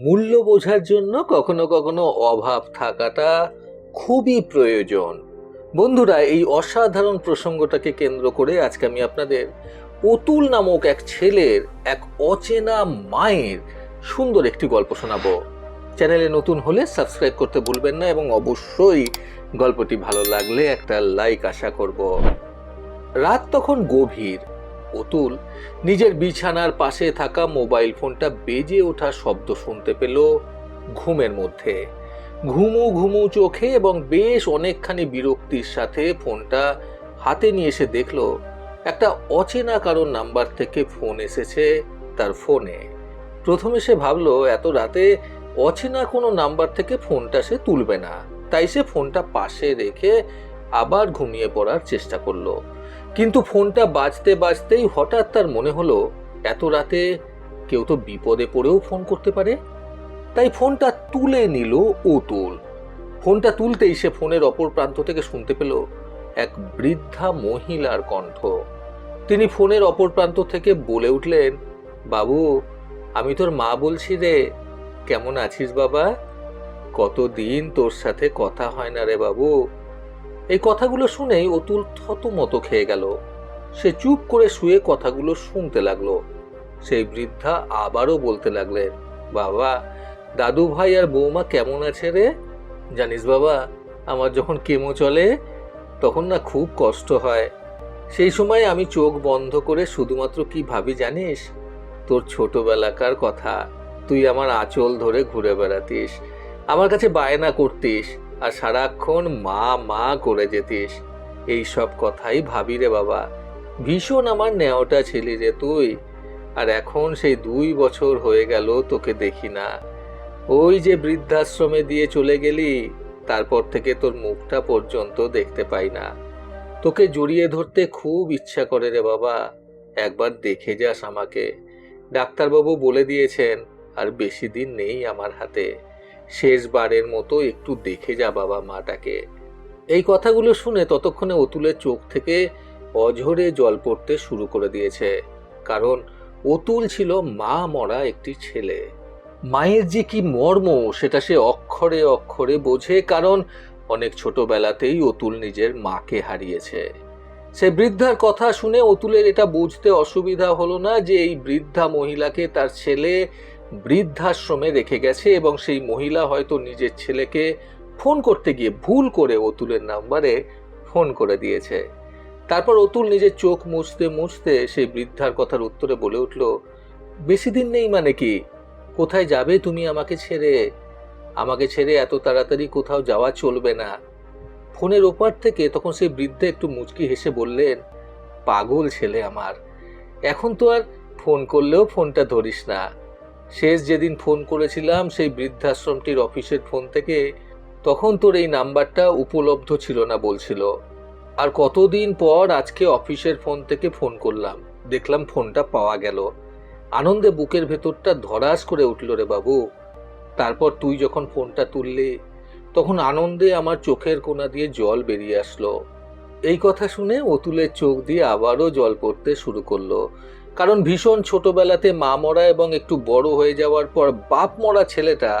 মূল্য বোঝার জন্য কখনো কখনো অভাব থাকাটা খুবই প্রয়োজন। বন্ধুরা, এই অসাধারণ প্রসঙ্গটাকে কেন্দ্র করে আজকে আমি আপনাদের অতুল নামক এক ছেলের, এক অচেনা মায়ের সুন্দর একটি গল্প শোনাবো। চ্যানেলে নতুন হলে সাবস্ক্রাইব করতে ভুলবেন না এবং অবশ্যই গল্পটি ভালো লাগলে একটা লাইক আশা করব। রাত তখন গভীর। অতুল নিজের বিছানার পাশে থাকা মোবাইল ফোনটা বেজে ওঠা শব্দ শুনতে পেল ঘুমের মধ্যে। ঘুমু ঘুমু চোখে এবং বেশ অনেকখানি বিরক্তির সাথে ফোনটা হাতে নিয়ে এসে দেখল, একটা অচেনা কারোর নাম্বার থেকে ফোন এসেছে তার ফোনে। প্রথমে সে ভাবলো, এত রাতে অচেনা কোনো নাম্বার থেকে ফোনটা সে তুলবে না। তাই সে ফোনটা পাশে রেখে আবার ঘুমিয়ে পড়ার চেষ্টা করল। কিন্তু ফোনটা বাজতে বাজতেই হঠাৎ তার মনে হলো, এত রাতে কেউ তো বিপদে পড়েও ফোন করতে পারে। তাই ফোনটা তুলে নিল অতুল। ফোনটা তুলতেই সে ফোনের অপর প্রান্ত থেকে শুনতে পেল এক বৃদ্ধা মহিলার কণ্ঠ। তিনি ফোনের অপর প্রান্ত থেকে বলে উঠলেন, বাবু, আমি তোর মা বলছি রে। কেমন আছিস বাবা? কতদিন তোর সাথে কথা হয় না রে বাবু। এই কথাগুলো শুনেই অতুল থতমত খেয়ে গেল। সে চুপ করে শুয়ে কথাগুলো শুনতে লাগল। সেই বৃদ্ধা আবারও বলতে লাগলেন, বাবা দাদু ভাই আর বৌমা কেমন আছে রে? জানিস বাবা, আমার যখন কেমো চলে, তখন না খুব কষ্ট হয়। সেই সময় আমি চোখ বন্ধ করে শুধুমাত্র কি ভাবি জানিস? তোর ছোটবেলাকার কথা। তুই আমার আঁচল ধরে ঘুরে বেড়াতিস। আমার কাছে বায়না করতিস। আর সারাক্ষণ মা মা করে যেতিস। এই সব কথাই ভাবি রে বাবা। ভীষণ আমার নেওয়াটা ছিলি রে তুই। আর এখন সেই দুই বছর হয়ে গেল তোকে দেখি না। ওই যে বৃদ্ধাশ্রমে দিয়ে চলে গেলি, তারপর থেকে তোর মুখটা পর্যন্ত দেখতে পাই না। তোকে জড়িয়ে ধরতে খুব ইচ্ছা করে রে বাবা। একবার দেখে যাস আমাকে। ডাক্তারবাবু বলে দিয়েছেন, আর বেশি দিন নেই আমার হাতে। শেষবারের মতো একটু দেখে যা বাবা মাটাকে। এই কথাগুলো শুনে ততক্ষণে অতুলের চোখ থেকে অঝরে জল পড়তে শুরু করে দিয়েছে। কারণ অতুল ছিল মা মরা একটি ছেলে। মায়ের যে কি মর্ম, সেটা সে অক্ষরে অক্ষরে বোঝে, কারণ অনেক ছোটবেলাতেই অতুল নিজের মাকে হারিয়েছে। সে বৃদ্ধার কথা শুনে অতুলের এটা বুঝতে অসুবিধা হলো না যে এই বৃদ্ধা মহিলাকে তার ছেলে বৃদ্ধাশ্রমে রেখে গেছে এবং সেই মহিলা হয়তো নিজের ছেলেকে ফোন করতে গিয়ে ভুল করে অতুলের নাম্বারে ফোন করে দিয়েছে। তারপর অতুল নিজের চোখ মুছতে মুছতে সেই বৃদ্ধার কথার উত্তরে বলে উঠল, বেশি দিন নেই মানে কি? কোথায় যাবে তুমি আমাকে ছেড়ে? আমাকে ছেড়ে এত তাড়াতাড়ি কোথাও যাওয়া চলবে না। ফোনের ওপার থেকে তখন সেই বৃদ্ধা একটু মুচকি হেসে বললেন, পাগল ছেলে আমার, এখন তো আর ফোন করলেও ফোনটা ধরিস না। শেষ যেদিন ফোন করেছিলাম, সেই বৃদ্ধাশ্রমটির অফিসের ফোন থেকে, তখন তোর এই নাম্বারটা উপলব্ধ ছিল না, বলছিল। আর কতদিন পর আজকে অফিসের ফোন থেকে ফোন করলাম। দেখলাম ফোনটা পাওয়া গেল। আনন্দে বুকের ভেতরটা ধরাস করে উঠল রে বাবু। তারপর তুই যখন ফোনটা তুললি, তখন আনন্দে আমার চোখের কোনা দিয়ে জল বেরিয়ে আসলো। এই কথা শুনে অতুলের চোখ দিয়ে আবারও জল পড়তে শুরু করল। কারণ ভীষণ ছোটবেলাতে মা মরা এবং একটু বড় হয়ে যাওয়ার পর বাপ মরা ছেলেটা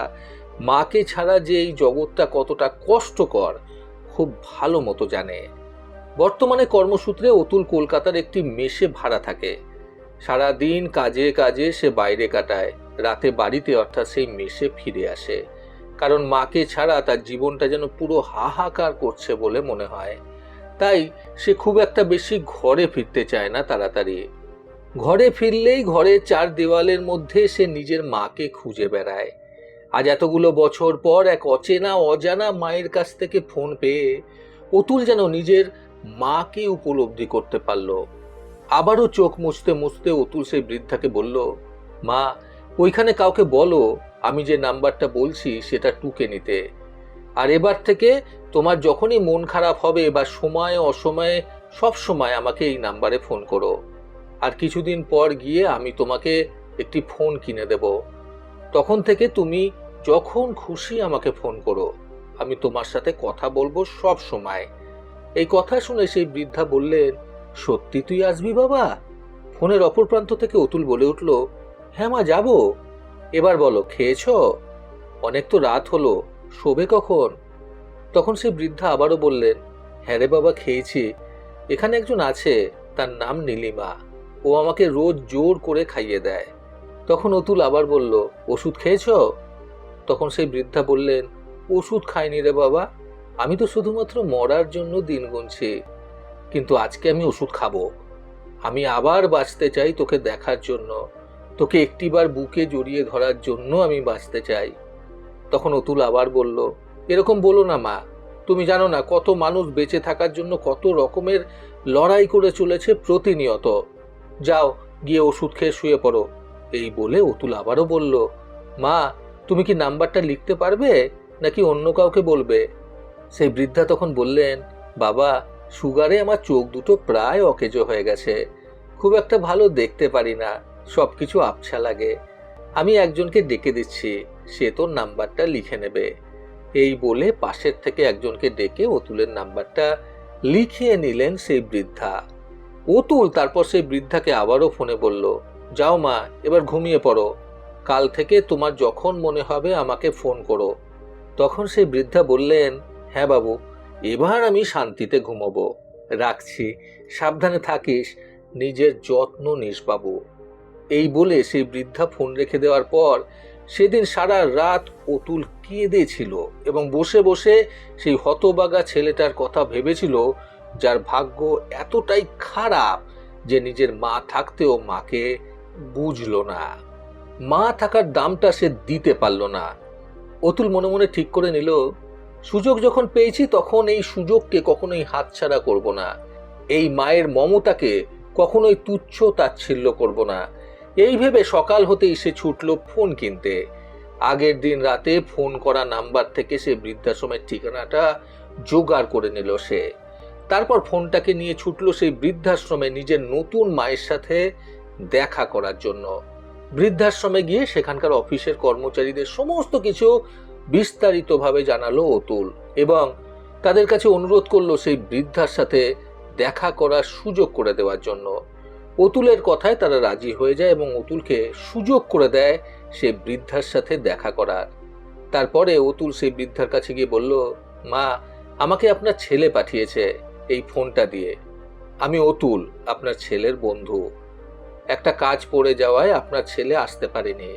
মাকে ছাড়া যে এই জগৎটা কতটা কষ্টকর, খুব ভালো মতো জানে। বর্তমানে কর্মসূত্রে অতুল কলকাতার একটি মেসে ভাড়া থাকে। সারা দিন কাজে কাজে সে বাইরে কাটায়, রাতে বাড়িতে অর্থাৎ সেই মেসে ফিরে আসে। কারণ মাকে ছাড়া তার জীবনটা যেন পুরো হাহাকার করছে বলে মনে হয়। তাই সে খুব একটা বেশি ঘরে ফিরতে চায় না তাড়াতাড়ি। ঘরে ফিরলেই ঘরের চার দেওয়ালের মধ্যে সে নিজের মাকে খুঁজে বেড়ায়। আজ এতগুলো বছর পর এক অচেনা, অজানা মায়ের কাছ থেকে ফোন পেয়ে অতুল যেন নিজের মাকে উপলব্ধি করতে পারল। আবারও চোখ মুছতে মুছতে অতুল সেই বৃদ্ধাকে বলল, মা, ওইখানে কাউকে বলো, আমি যে নাম্বারটা বলছি সেটা টুকে নিতে। আর এবার থেকে তোমার যখনই মন খারাপ হবে বা সময়, অসময়ে সব সময় আমাকে এই নাম্বারে ফোন করো। আর কিছুদিন পর গিয়ে আমি তোমাকে একটি ফোন কিনে দেব। তখন থেকে তুমি যখন খুশি আমাকে ফোন করো, আমি তোমার সাথে কথা বলব সব সময়। এই কথা শুনে সেই বৃদ্ধা বললেন, সত্যি তুই আসবি বাবা? ফোনের অপর প্রান্ত থেকে অতুল বলে উঠল হ্যাঁ মা, যাব। এবার বলো, খেয়েছো? অনেক তো রাত হলো, শোবে কখন? তখন সে বৃদ্ধা আবারও বললেন হ্যাঁ রে বাবা, খেয়েছি। এখানে একজন আছে, তার নাম নীলিমা। ও আমাকে রোজ জোর করে খাইয়ে দেয়। তখন অতুল আবার বলল, ওষুধ খেয়েছো? তখন সেই বৃদ্ধা বললেন, ওষুধ খাইনি রে বাবা, আমি তো শুধুমাত্র মরার জন্য দিন গুনছি, কিন্তু আজকে আমি ওষুধ খাব। আমি আবার বাঁচতে চাই তোকে দেখার জন্য, তোকে একটিবার বুকে জড়িয়ে ধরার জন্য আমি বাঁচতে চাই। তখন অতুল আবার বলল, এরকম বলো না মা, তুমি জানো না কত মানুষ বেঁচে থাকার জন্য কত রকমের লড়াই করে চলেছে প্রতিনিয়ত। যাও, গিয়ে ওষুধ খেয়ে শুয়ে পড়ো। এই বলে অতুল আবারও বলল, মা, তুমি কি নাম্বারটা লিখতে পারবে, নাকি অন্য কাউকে বলবে? সেই বৃদ্ধা তখন বললেন, বাবা, সুগারে আমার চোখ দুটো প্রায় অকেজো হয়ে গেছে। খুব একটা ভালো দেখতে পারি না সব কিছু আবছা লাগে। আমি একজনকে ডেকে দিচ্ছি, সে তোর নাম্বারটা লিখে নেবে। এই বলে পাশের থেকে একজনকে ডেকে অতুলের নাম্বারটা লিখিয়ে নিলেন সেই বৃদ্ধা। অতুল তারপর সেই বৃদ্ধাকে আবারও ফোনে বলল, যাও মা, এবার ঘুমিয়ে পড়ো। কাল থেকে তোমার যখন মনে হবে আমাকে ফোন করো। তখন সেই বৃদ্ধা বললেন হ্যাঁ বাবু, এবার আমি শান্তিতে ঘুমোবো। রাখছি, সাবধানে থাকিস, নিজের যত্ন নিস বাবু। এই বলে সেই বৃদ্ধা ফোন রেখে দেওয়ার পর সেদিন সারা রাত অতুল কেঁদেছিল এবং বসে বসে সেই হতবাগা ছেলেটার কথা ভেবেছিল যার ভাগ্য এতটাই খারাপ যে নিজের মা থাকতেও মাকে বুঝলো না। মা থাকার দামটা সে দিতে পারল না। অতুল মনে মনে ঠিক করে নিল, সুযোগ যখন পেয়েছি তখন এই সুযোগকে কখনোই হাতছাড়া করব না। এই মায়ের মমতাকে কখনোই তুচ্ছ তাচ্ছিল্য করব না। এই ভেবে সকাল হতেই সে ছুটল ফোন কিনতে। আগের দিন রাতে ফোন করা নাম্বার থেকে সে বৃদ্ধাশ্রমের ঠিকানাটা জোগাড় করে নিল সে। তারপর ফোনটাকে নিয়ে ছুটল সেই বৃদ্ধাশ্রমে নিজের নতুন মায়ের সাথে দেখা করার জন্য। বৃদ্ধাশ্রমে গিয়ে সেখানকার অফিসের কর্মচারীদের সমস্ত কিছু বিস্তারিতভাবে জানালো অতুল এবং তাদের কাছে অনুরোধ করল সেই বৃদ্ধার সাথে দেখা করার সুযোগ করে দেওয়ার জন্য। অতুলের কথায় তারা রাজি হয়ে যায় এবং অতুলকে সুযোগ করে দেয় সে বৃদ্ধার সাথে দেখা করার। তারপরে অতুল সেই বৃদ্ধার কাছে গিয়ে বলল, মা, আমাকে আপনার ছেলে পাঠিয়েছে। এই ফোনটা দিয়ে। আমি অতুল, আপনার ছেলের বন্ধু। একটা কাজ পড়ে যাওয়ায় আপনার ছেলে আসতে পারেনি।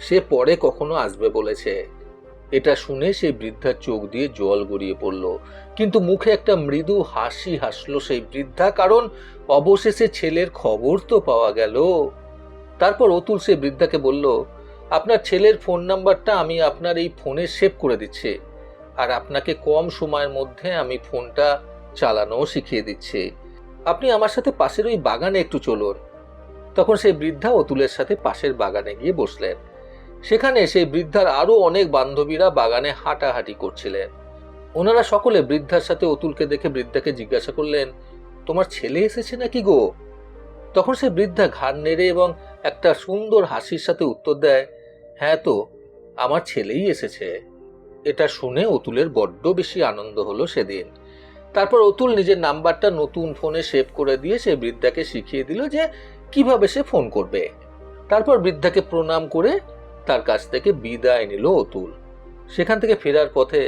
সে পরে কখনো আসবে বলেছে। এটা শুনে সেই বৃদ্ধার চোখ দিয়ে জল গড়িয়ে পড়ল। কিন্তু মুখে একটা মৃদু হাসি হাসলো সেই বৃদ্ধা, কারণ অবশেষে ছেলের খবর তো পাওয়া গেল। তারপর অতুল সে বৃদ্ধাকে বলল, আপনার ছেলের ফোন নাম্বারটা আমি আপনার এই ফোনে সেভ করে দিচ্ছি। আর আপনাকে কম সময়ের মধ্যে আমি ফোনটা চালানোও শিখিয়ে দিচ্ছে। আপনি আমার সাথে পাশের ওই বাগানে একটু চলুন। তখন সেই বৃদ্ধা অতুলের সাথে পাশের বাগানে গিয়ে বসলেন। সেখানে সেই বৃদ্ধার আরও অনেক বান্ধবীরা বাগানে হাঁটাহাঁটি করছিলেন। ওনারা সকলে বৃদ্ধার সাথে অতুলকে দেখে বৃদ্ধাকে জিজ্ঞাসা করলেন, তোমার ছেলে এসেছে নাকি গো? তখন সে বৃদ্ধা ঘাড় নেড়ে এবং একটা সুন্দর হাসির সাথে উত্তর দেয় হ্যাঁ তো, আমার ছেলেই এসেছে। এটা শুনে অতুলের বড্ড বেশি আনন্দ হলো সেদিন। তারপর অতুল নিজের নাম্বারটা নতুন ফোনে সেভ করে দিয়ে সে বৃদ্ধাকে শিখিয়ে দিল যে কীভাবে সে ফোন করবে। তারপর বৃদ্ধাকে প্রণাম করে তার কাছ থেকে বিদায় নিল অতুল। সেখান থেকে ফেরার পথে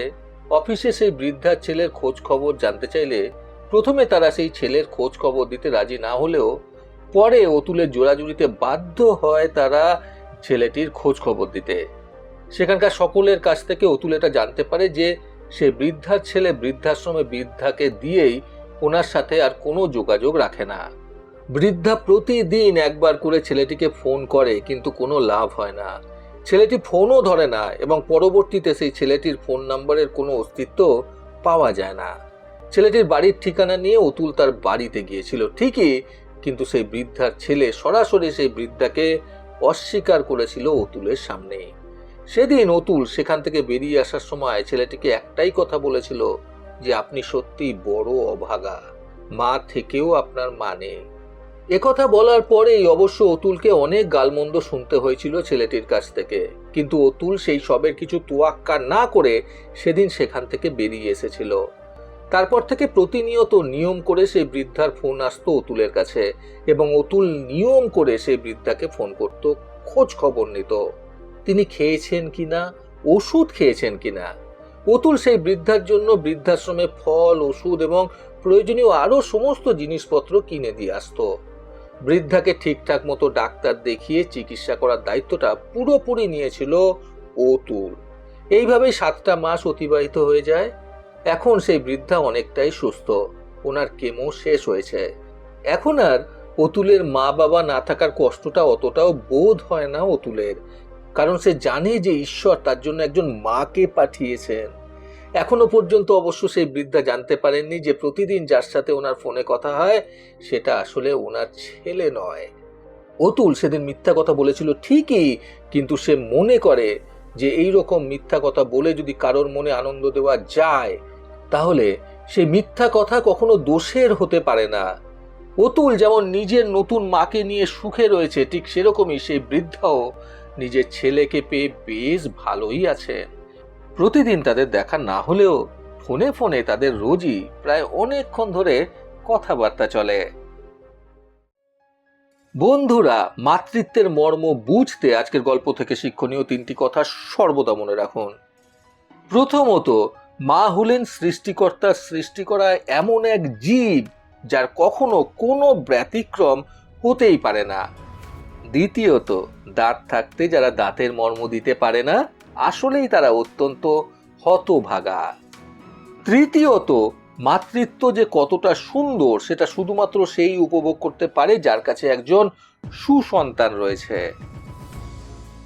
অফিসে সেই বৃদ্ধার ছেলের খোঁজ খবর জানতে চাইলে প্রথমে তারা সেই ছেলের খোঁজ খবর দিতে রাজি না হলেও পরে অতুলের জোড়াজুড়িতে বাধ্য হয় তারা ছেলেটির খোঁজ খবর দিতে। সেখানকার সকলের কাছ থেকে অতুল এটা জানতে পারে যে সে বৃদ্ধার ছেলে বৃদ্ধাশ্রমে বৃদ্ধাকে দিয়েই ওনার সাথে আর কোনো যোগাযোগ রাখে না। বৃদ্ধা প্রতিদিন একবার করে ছেলেটিকে ফোন করে, কিন্তু কোনো লাভ হয় না। ছেলেটি ফোনও ধরে না এবং পরবর্তীতে সেই ছেলেটির ফোন নাম্বারের কোনো অস্তিত্ব পাওয়া যায় না। ছেলেটির বাড়ির ঠিকানা নিয়ে অতুল তার বাড়িতে গিয়েছিল, ঠিকই, কিন্তু সেই বৃদ্ধার ছেলে সরাসরি সেই বৃদ্ধাকে অস্বীকার করেছিল অতুলের সামনেই সেদিন অতুল সেখান থেকে বেরিয়ে আসার সময় ছেলেটিকে একটাই কথা বলেছিল যে আপনি সত্যি বড় অভাগা, মা থেকেও আপনার মানে। একথা বলার পরেই অবশ্য অতুলকে অনেক গালমন্দ শুনতে হয়েছিল ছেলেটির কাছ থেকে। কিন্তু অতুল সেই সবের কিছু তোয়াক্কা না করে সেদিন সেখান থেকে বেরিয়ে এসেছিল। তারপর থেকে প্রতিনিয়ত নিয়ম করে সেই বৃদ্ধার ফোন আসতো অতুলের কাছে এবং অতুল নিয়ম করে সেই বৃদ্ধাকে ফোন করত, খোঁজ খবর নিত। তিনি খেয়েছেন কিনা, ওষুধ খেয়েছেন কিনা? অতুল সেই বৃদ্ধার জন্য বৃদ্ধাশ্রমে ফল, ওষুধ এবং প্রয়োজনীয় আরও সমস্ত জিনিসপত্র কিনে দিয়ে আসত। বৃদ্ধাকে ঠিকঠাক মতো ডাক্তার দেখিয়ে চিকিৎসা করার দায়িত্বটা পুরোপুরি নিয়েছিল অতুল। এইভাবেই সাতটা মাস অতিবাহিত হয়ে যায়। এখন সেই বৃদ্ধা অনেকটাই সুস্থ। ওনার কেমো শেষ হয়েছে। এখন আর অতুলের মা বাবা না থাকার কষ্টটা অতটাও বোধ হয় না অতুলের। কারণ সে জানে যে ঈশ্বর তার জন্য একজন মাকে পাঠিয়েছেন। এখনও পর্যন্ত অবশ্য সেই বৃদ্ধা জানতে পারেননি যে প্রতিদিন যার সাথে ওনার ফোনে কথা হয়, সেটা আসলে ওনার ছেলে নয়। অতুল সেদিন মিথ্যা কথা বলেছিল ঠিকই, কিন্তু সে মনে করে যে এই রকম মিথ্যা কথা বলে যদি কারোর মনে আনন্দ দেওয়া যায়, তাহলে সেই মিথ্যা কথা কখনো দোষের হতে পারে না। অতুল যেমন নিজের নতুন মাকে নিয়ে সুখে রয়েছে, ঠিক সেরকমই সেই বৃদ্ধাও নিজের ছেলেকে পেয়ে বেশ ভালোই আছে। প্রতিদিন তাদের দেখা না হলেও ফোনে ফোনে তাদের রোজই প্রায় অনেকক্ষণ ধরে কথাবার্তা চলে। বন্ধুরা, মাতৃত্বের মর্ম বুঝতে আজকের গল্প থেকে শিক্ষণীয় তিনটি কথা সর্বদা মনে রাখুন। প্রথমত, মা হলেন সৃষ্টিকর্তার সৃষ্টি করা এমন এক জীব যার কখনো কোনো ব্যতিক্রম হতেই পারে না। দ্বিতীয়ত, দাঁত থাকতে যারা দাঁতের মর্ম দিতে পারে না, আসলেই তারা অত্যন্ত হতভাগা। তৃতীয়ত, মাতৃত্ব যে কতটা সুন্দর, সেটা শুধুমাত্র সেই উপভোগ করতে পারে যার কাছে একজন সুসন্তান রয়েছে।